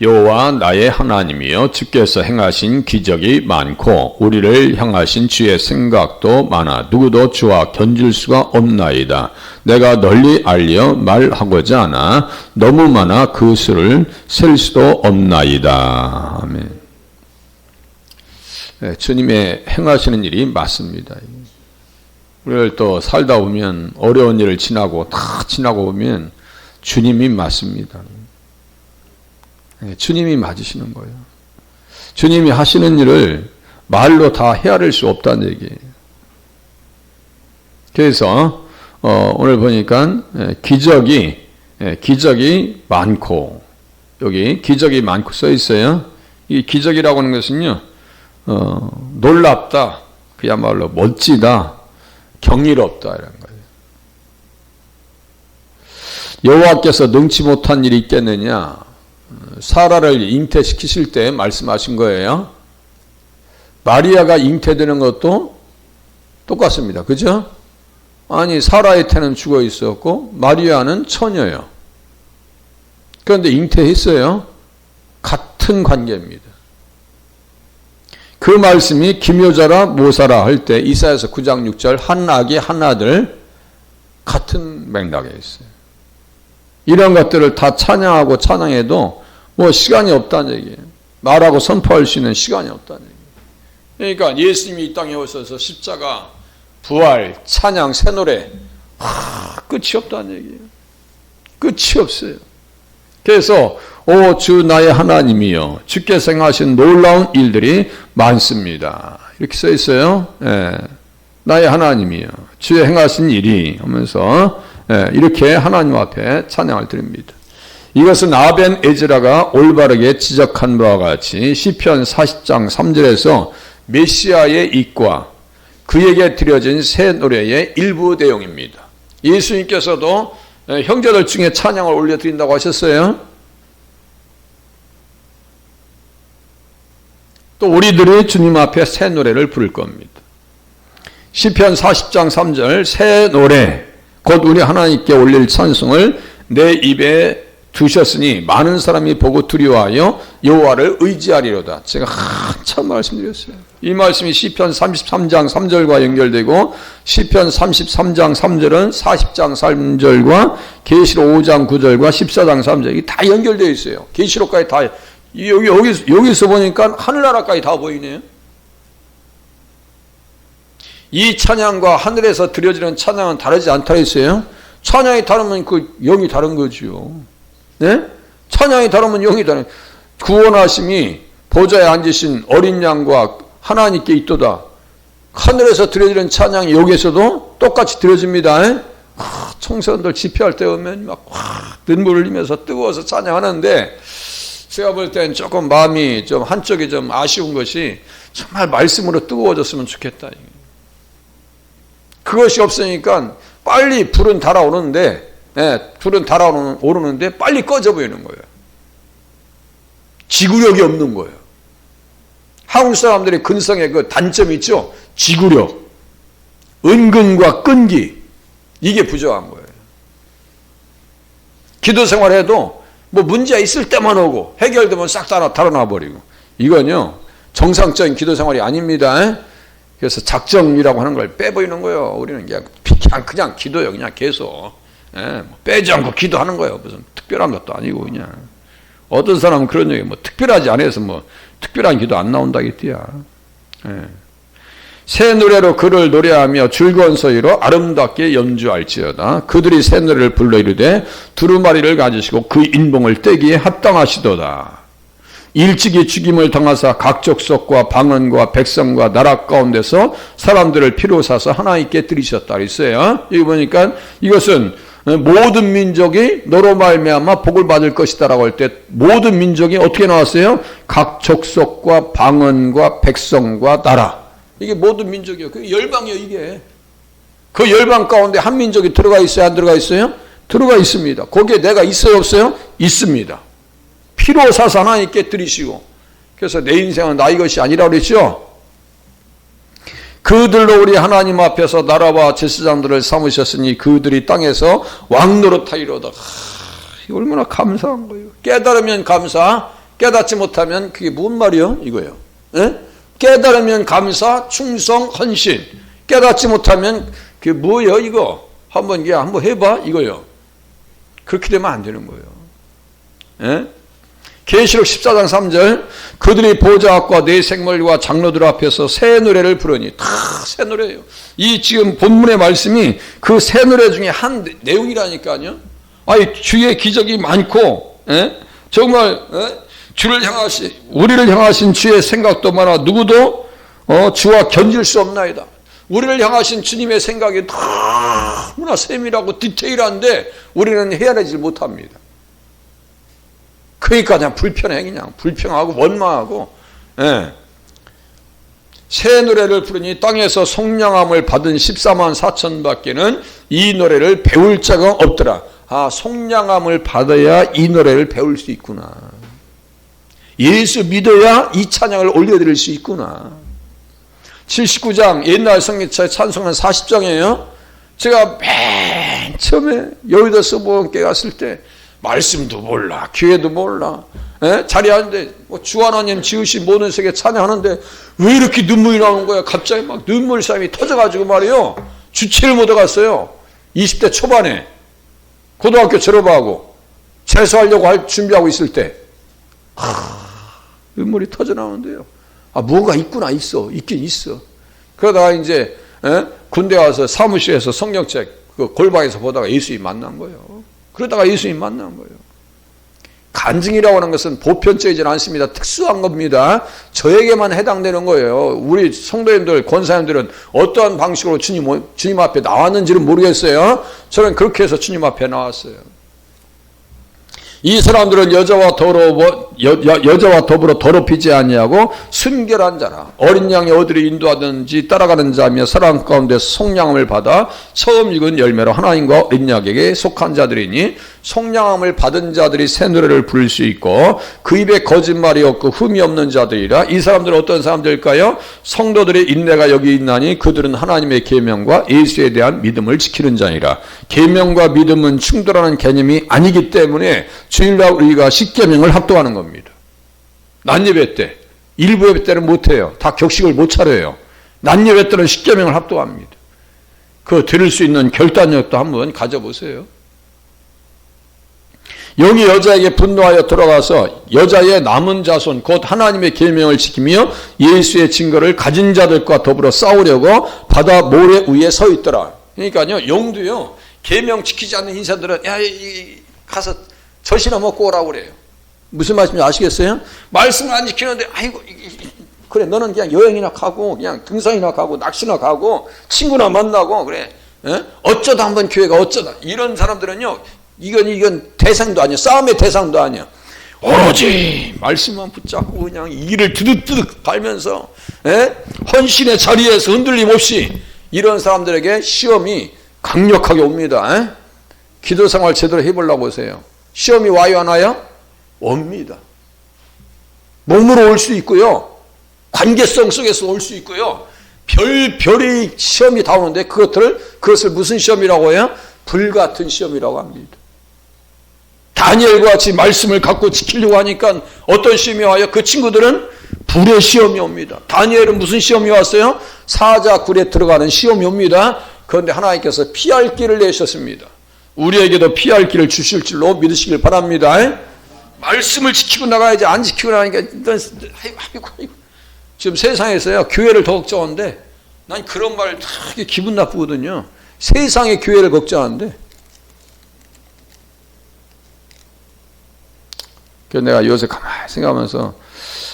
여호와 나의 하나님이여 주께서 행하신 기적이 많고 우리를 향하신 주의 생각도 많아 누구도 주와 견질 수가 없나이다. 내가 널리 알려 말하고자 하나 너무 많아 그 수를 셀 수도 없나이다. 아멘. 네, 주님의 행하시는 일이 맞습니다. 우리를 또 살다 보면 어려운 일을 지나고 다 지나고 보면 주님이 맞습니다. 네, 주님이 맞으시는 거예요. 주님이 하시는 일을 말로 다 헤아릴 수 없다는 얘기예요. 그래서 어, 오늘 보니까 예, 기적이 예, 기적이 많고 여기 기적이 많고 써 있어요. 이 기적이라고 하는 것은요 어, 놀랍다, 그야말로 멋지다, 경이롭다 이런 거예요. 여호와께서 능치 못한 일이 있겠느냐? 사라를 잉태시키실 때 말씀하신 거예요. 마리아가 잉태되는 것도 똑같습니다. 그죠? 아니, 사라의 태는 죽어 있었고, 마리아는 처녀예요. 그런데 잉태했어요. 같은 관계입니다. 그 말씀이 기묘자라 모사라 할 때 이사야서 9장 6절 한 아기 한 아들 같은 맥락에 있어요. 이런 것들을 다 찬양하고 찬양해도 뭐 시간이 없다는 얘기예요. 말하고 선포할 수 있는 시간이 없다는 얘기예요. 그러니까 예수님이 이 땅에 오셔서 십자가, 부활, 찬양, 새 노래 하, 끝이 없다는 얘기예요. 끝이 없어요. 그래서 오 주 나의 하나님이여 주께서 행하신 놀라운 일들이 많습니다. 이렇게 써 있어요. 예. 나의 하나님이여 주의 행하신 일이 하면서 예, 이렇게 하나님 앞에 찬양을 드립니다. 이것은 아벤 에즈라가 올바르게 지적한 바와 같이 시편 40장 3절에서 메시아의 입과 그에게 드려진 새 노래의 일부 내용입니다. 예수님께서도 예, 형제들 중에 찬양을 올려드린다고 하셨어요. 또 우리들이 주님 앞에 새 노래를 부를 겁니다. 시편 40장 3절 새 노래 곧 우리 하나님께 올릴 찬송을 내 입에 두셨으니 많은 사람이 보고 두려워하여 여호와를 의지하리로다. 제가 한참 말씀드렸어요. 이 말씀이 시편 33장 3절과 연결되고 시편 33장 3절은 40장 3절과 계시록 5장 9절과 14장 3절 이게 다 연결되어 있어요. 계시록까지 다 여기 여기 여기서 보니까 하늘나라까지 다 보이네요. 이 찬양과 하늘에서 드려지는 찬양은 다르지 않다 했어요. 찬양이 다르면 그 영이 다른 거지요. 네? 찬양이 다르면 영이 다른. 구원하심이 보좌에 앉으신 어린 양과 하나님께 있도다. 하늘에서 드려지는 찬양이 여기에서도 똑같이 드려집니다. 아, 청소년들 집회할 때 오면 막 눈물을 흘리면서 뜨거워서 찬양하는데 제가 볼 땐 조금 마음이 좀 한쪽이 좀 아쉬운 것이 정말 말씀으로 뜨거워졌으면 좋겠다. 그것이 없으니까 빨리 불은 달아오는데, 예, 불은 달아오르는데 빨리 꺼져 보이는 거예요. 지구력이 없는 거예요. 한국 사람들의 근성의 그 단점이 있죠? 지구력. 은근과 끈기. 이게 부족한 거예요. 기도 생활해도 뭐 문제 있을 때만 오고 해결되면 싹다 달아나 버리고. 이건요, 정상적인 기도 생활이 아닙니다. 그래서 작정이라고 하는 걸 빼버리는 거예요. 우리는 그냥, 그냥, 기도요. 그냥 계속. 예, 뭐 빼지 않고 기도하는 거예요. 무슨 특별한 것도 아니고, 그냥. 어떤 사람은 그런 얘기, 뭐, 특별하지 않아서 뭐, 특별한 기도 안 나온다겠디야. 예. 새 노래로 그를 노래하며 즐거운 소리로 아름답게 연주할지어다. 그들이 새 노래를 불러 이르되 두루마리를 가지시고 그 인봉을 떼기에 합당하시도다. 일찍이 죽임을 당하사 각 족속과 방언과 백성과 나라 가운데서 사람들을 피로 사서 하나님께 드리셨다 그랬어요. 여기 보니까 이것은 모든 민족이 너로 말미암아 복을 받을 것이다라고 할 때 모든 민족이 어떻게 나왔어요? 각 족속과 방언과 백성과 나라 이게 모든 민족이요. 그 열방이요 이게 그 열방 가운데 한 민족이 들어가 있어요 안 들어가 있어요? 들어가 있습니다. 거기에 내가 있어요 없어요? 있습니다. 피로 사서 하나님께 드리시고 그래서 내 인생은 나의 것이 아니라 그랬죠. 그들로 우리 하나님 앞에서 나라와 제사장들을 삼으셨으니 그들이 땅에서 왕노릇하이로다. 얼마나 감사한 거예요. 깨달으면 감사, 깨닫지 못하면 그게 뭔 말이요? 이거요. 예? 깨달으면 감사, 충성, 헌신. 깨닫지 못하면 그게 뭐예요? 이거 한번 이게 한번 해봐 이거요. 그렇게 되면 안 되는 거예요. 예? 계시록 14장 3절 그들이 보좌 앞과 내 생물과 장로들 앞에서 새 노래를 부르니 다 새 노래예요. 이 지금 본문의 말씀이 그 새 노래 중에 한 내용이라니까요. 아니 주의 기적이 많고 예? 정말 예? 주를 향하신 우리를 향하신 주의 생각도 많아 누구도 어, 주와 견질 수 없나이다. 우리를 향하신 주님의 생각이 너무나 세밀하고 디테일한데 우리는 헤아리질 못합니다. 그러니까 그냥 불편해 그냥 불평하고 원망하고 예. 새 노래를 부르니 땅에서 속량함을 받은 14만 4천 밖에는 이 노래를 배울 자가 없더라. 아 속량함을 받아야 이 노래를 배울 수 있구나. 예수 믿어야 이 찬양을 올려드릴 수 있구나. 79장 옛날 성경차 찬송은 40장이에요. 제가 맨 처음에 여의도 서부원께 갔을 때 말씀도 몰라, 기회도 몰라. 에? 자리에 앉는데 뭐 주 하나님 지으신 모든 세계 찬양하는데 왜 이렇게 눈물이 나오는 거야? 갑자기 막 눈물 쌈이 터져가지고 말이요. 주체를 못 해갔어요. 20대 초반에 고등학교 졸업하고 재수하려고 할 준비하고 있을 때 하, 눈물이 터져 나오는데요. 아 뭐가 있구나 있어 있긴 있어. 그러다가 이제 에? 군대 와서 사무실에서 성경책 그 골방에서 보다가 예수님 만난 거예요. 그러다가 예수님 만난 거예요. 간증이라고 하는 것은 보편적이지 않습니다. 특수한 겁니다. 저에게만 해당되는 거예요. 우리 성도님들, 권사님들은 어떠한 방식으로 주님, 주님 앞에 나왔는지는 모르겠어요. 저는 그렇게 해서 주님 앞에 나왔어요. 이 사람들은 여자와 더러워 여, 여 자와 더불어 더럽히지 아니하고 순결한 자라 어린 양이 어디를 인도하든지 따라가는 자며 사랑 가운데 속량함을 받아 처음 익은 열매로 하나님과 양에게 속한 자들이니 속량함을 받은 자들이 새 노래를 부를 수 있고 그 입에 거짓말이 없고 흠이 없는 자들이라 이 사람들은 어떤 사람들일까요? 성도들의 인내가 여기 있나니 그들은 하나님의 계명과 예수에 대한 믿음을 지키는 자니라 계명과 믿음은 충돌하는 개념이 아니기 때문에 주일날 우리가 십계명을 합동하는 겁니다. 난예배 때 일부 예배 때는 못해요. 다 격식을 못 차려요. 난예배 때는 십계명을 합동합니다. 그 들을 수 있는 결단력도 한번 가져보세요. 영이 여자에게 분노하여 들어가서 여자의 남은 자손 곧 하나님의 계명을 지키며 예수의 증거를 가진 자들과 더불어 싸우려고 바다 모래 위에 서 있더라. 그러니까요, 영도요 계명 지키지 않는 인사들은 야 이, 가서 젖이나 먹고 오라고 그래요. 무슨 말씀인지 아시겠어요? 말씀을 안 지키는데 아이고 그래 너는 그냥 여행이나 가고 그냥 등산이나 가고 낚시나 가고 친구나 만나고 그래 에? 어쩌다 한번 교회가 어쩌다 이런 사람들은요 이건 이건 대상도 아니야 싸움의 대상도 아니야 오로지 말씀만 붙잡고 그냥 이를 드득드득 갈면서 에? 헌신의 자리에서 흔들림 없이 이런 사람들에게 시험이 강력하게 옵니다 에? 기도 생활 제대로 해보려고 하세요 시험이 와요 안 와요? 옵니다. 몸으로 올 수 있고요. 관계성 속에서 올 수 있고요. 별, 별의 시험이 다 오는데 그것들을, 그것을 무슨 시험이라고 해요? 불같은 시험이라고 합니다. 다니엘과 같이 말씀을 갖고 지키려고 하니까 어떤 시험이 와요? 그 친구들은 불의 시험이 옵니다. 다니엘은 무슨 시험이 왔어요? 사자 굴에 들어가는 시험이 옵니다. 그런데 하나님께서 피할 길을 내셨습니다. 우리에게도 피할 길을 주실 줄로 믿으시길 바랍니다. 말씀을 지키고 나가야지 안 지키고 나니까 아이고, 아이고, 아이고. 지금 세상에서요 교회를 더 걱정하는데 난 그런 말 되게 기분 나쁘거든요. 세상의 교회를 걱정하는데 그래서 내가 요새 가만히 생각하면서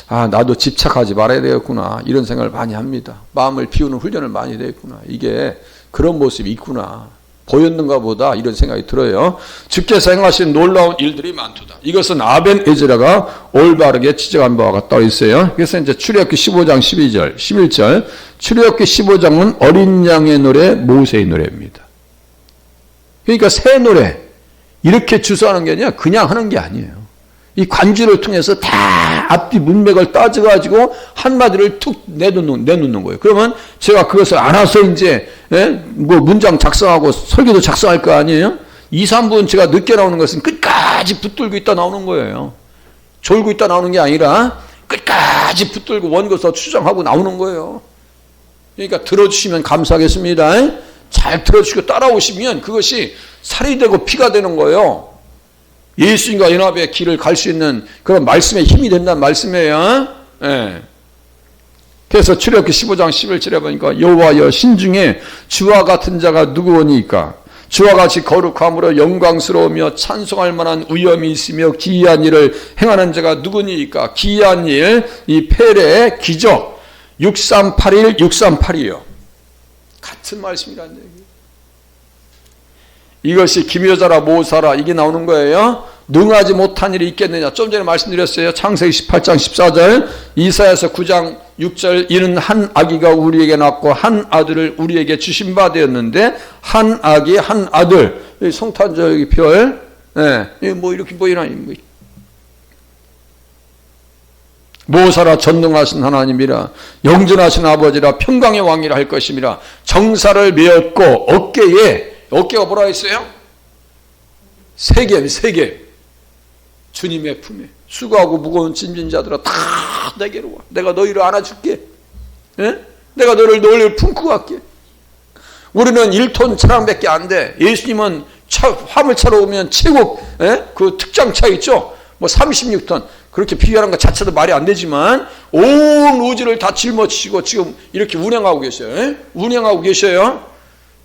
아 나도 집착하지 말아야 되겠구나 이런 생각을 많이 합니다. 마음을 비우는 훈련을 많이 되겠구나 이게 그런 모습이 있구나. 보였는가 보다 이런 생각이 들어요. 주께서 행하신 놀라운 일들이 많도다. 이것은 아벤 에즈라가 올바르게 지적한 바와 같다 있어요. 그래서 이제 출애굽기 15장 12절, 11절. 출애굽기 15장은 어린 양의 노래, 모세의 노래입니다. 그러니까 새 노래 이렇게 주소하는 게 아니라 그냥 하는 게 아니에요. 이 관주를 통해서 다 앞뒤 문맥을 따져가지고 한마디를 툭 내놓는, 내놓는 거예요. 그러면 제가 그것을 알아서 이제, 예? 뭐 문장 작성하고 설계도 작성할 거 아니에요? 2, 3분 제가 늦게 나오는 것은 끝까지 붙들고 있다 나오는 거예요. 졸고 있다 나오는 게 아니라 끝까지 붙들고 원고서 추정하고 나오는 거예요. 그러니까 들어주시면 감사하겠습니다. 잘 들어주시고 따라오시면 그것이 살이 되고 피가 되는 거예요. 예수님과 연합의 길을 갈 수 있는 그런 말씀의 힘이 된다는 말씀이에요. 예. 그래서 출애굽기 15장 11절에 보니까 여호와 여 신 중에 주와 같은 자가 누구오니까 주와 같이 거룩함으로 영광스러우며 찬송할 만한 위엄이 있으며 기이한 일을 행하는 자가 누구니까 기이한 일, 이 페레 기적 6381 6382요. 같은 말씀이라는 얘기예요. 이것이 기묘자라 모사라 이게 나오는 거예요. 능하지 못한 일이 있겠느냐. 좀 전에 말씀드렸어요. 창세기 18장 14절, 이사야서 9장 6절 이는 한 아기가 우리에게 낳고 한 아들을 우리에게 주신 바 되었는데 한 아기 한 아들 성탄절 별, 예, 뭐 이렇게 뭐 이런 뭐. 모사라 전능하신 하나님이라 영전하신 아버지라 평강의 왕이라 할 것임이라 정사를 메었고 어깨에 어깨가 뭐라 했어요? 세계 세계 주님의 품에 수고하고 무거운 짐진 자들아 다 내게로 와. 내가 너희를 안아줄게. 예? 내가 너를 너를 품고 갈게. 우리는 1톤 차량밖에 안 돼. 예수님은 차, 화물차로 오면 최고 예? 그 특장차 있죠. 뭐 36톤 그렇게 비교하는 것 자체도 말이 안 되지만 온 우주를 다 짊어지시고 지금 이렇게 운행하고 계셔요. 예? 운행하고 계셔요.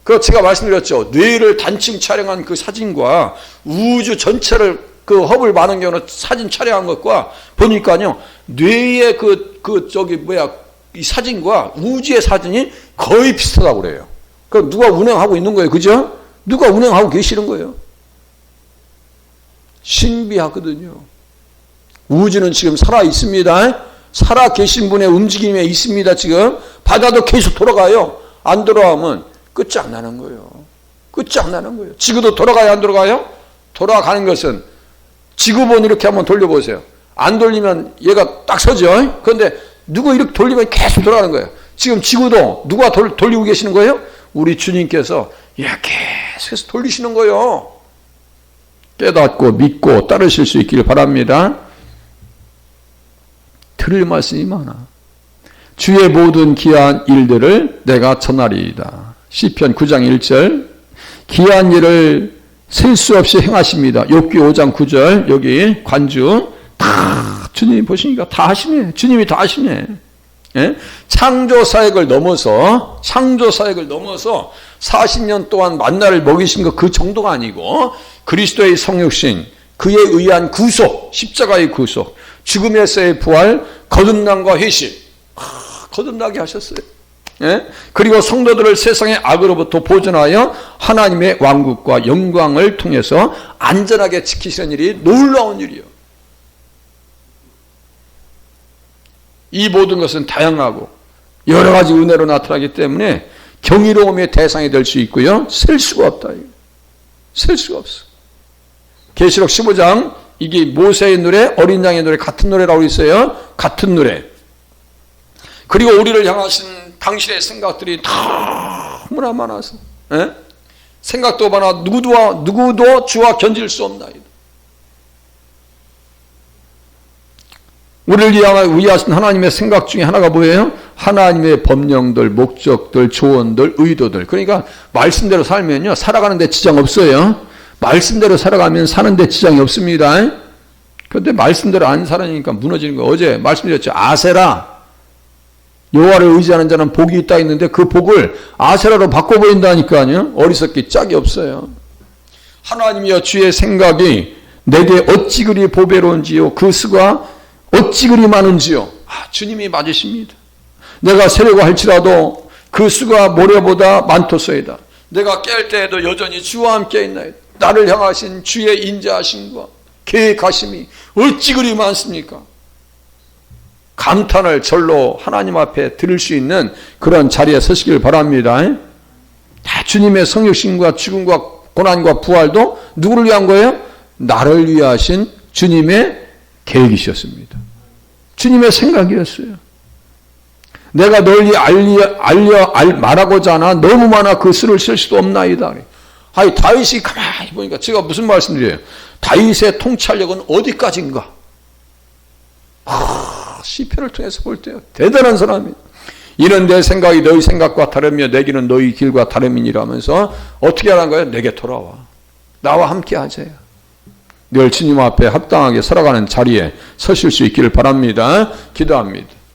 그 제가 말씀드렸죠. 뇌를 단층 촬영한 그 사진과 우주 전체를 그 허블 만원경으로 사진 촬영한 것과 보니까요 뇌의 그, 그 저기 뭐야 이 사진과 우주의 사진이 거의 비슷하다고 그래요. 그 누가 운행하고 있는 거예요, 그죠? 누가 운행하고 계시는 거예요. 신비하거든요. 우주는 지금 살아 있습니다. 살아 계신 분의 움직임에 있습니다. 지금 바다도 계속 돌아가요. 안 돌아오면 끝장나는 거예요. 끝장나는 거예요. 지구도 돌아가요, 안 돌아가요? 돌아가는 것은 지구본 이렇게 한번 돌려보세요. 안 돌리면 얘가 딱 서죠. 그런데 누구 이렇게 돌리면 계속 돌아가는 거예요. 지금 지구도 누가 돌, 돌리고 계시는 거예요? 우리 주님께서 이렇게 계속해서 돌리시는 거예요. 깨닫고 믿고 따르실 수 있기를 바랍니다. 들을 말씀이 많아. 주의 모든 귀한 일들을 내가 전하리이다. 시편 9장 1절 귀한 일을 셀 수 없이 행하십니다. 욥기 5장 9절 여기 관주 다 주님이 보시니까 다 하시네. 주님이 다 하시네. 예? 창조 사역을 넘어서 창조 사역을 넘어서 40년 동안 만나를 먹이신 것 그 정도가 아니고 그리스도의 성육신 그에 의한 구속 십자가의 구속 죽음에서의 부활 거듭남과 회심 아, 거듭나게 하셨어요. 예? 그리고 성도들을 세상의 악으로부터 보존하여 하나님의 왕국과 영광을 통해서 안전하게 지키시는 일이 놀라운 일이요. 이 모든 것은 다양하고 여러 가지 은혜로 나타나기 때문에 경이로움의 대상이 될 수 있고요. 셀 수가 없다. 셀 수가 없어. 계시록 15장 이게 모세의 노래, 어린 양의 노래 같은 노래라고 있어요. 같은 노래. 그리고 우리를 향하신 당신의 생각들이 너무나 많아서 에? 예? 생각도 많아 누구도 누구도 주와 견질 수 없나이다. 우리를 위하신 하나님의 생각 중에 하나가 뭐예요? 하나님의 법령들, 목적들, 조언들, 의도들. 그러니까 말씀대로 살면요 살아가는 데 지장 없어요. 말씀대로 살아가면 사는 데 지장이 없습니다. 그런데 말씀대로 안 살아니까 무너지는 거. 어제 말씀드렸죠. 아세라. 여호와를 의지하는 자는 복이 있다 했는데 그 복을 아세라로 바꿔버린다니까요. 어리석기 짝이 없어요. 하나님이여 주의 생각이 내게 어찌 그리 보배로운지요. 그 수가 어찌 그리 많은지요. 아, 주님이 맞으십니다. 내가 세려고 할지라도 그 수가 모래보다 많토소이다. 내가 깰 때에도 여전히 주와 함께 있나이다. 나를 향하신 주의 인자하심과 계획하심이 어찌 그리 많습니까? 감탄을 절로 하나님 앞에 들을 수 있는 그런 자리에 서시길 바랍니다. 다 주님의 성육신과 죽음과 고난과 부활도 누구를 위한 거예요? 나를 위하신 주님의 계획이셨습니다. 주님의 생각이었어요. 내가 널리 알려, 알려, 알, 말하고자 하나 너무 많아 그 수를 쓸 수도 없나이다. 아니, 다윗이 가만히 보니까 제가 무슨 말씀드려요? 다윗의 통찰력은 어디까지인가? 시편을 통해서 볼 때요. 대단한 사람이에요. 이는 내 생각이 너희 생각과 다르며 내 길은 너희 길과 다름이니라 하면서 어떻게 하는 거예요? 내게 돌아와. 나와 함께 하세요. 늘 주님 앞에 합당하게 살아가는 자리에 서실 수 있기를 바랍니다. 기도합니다.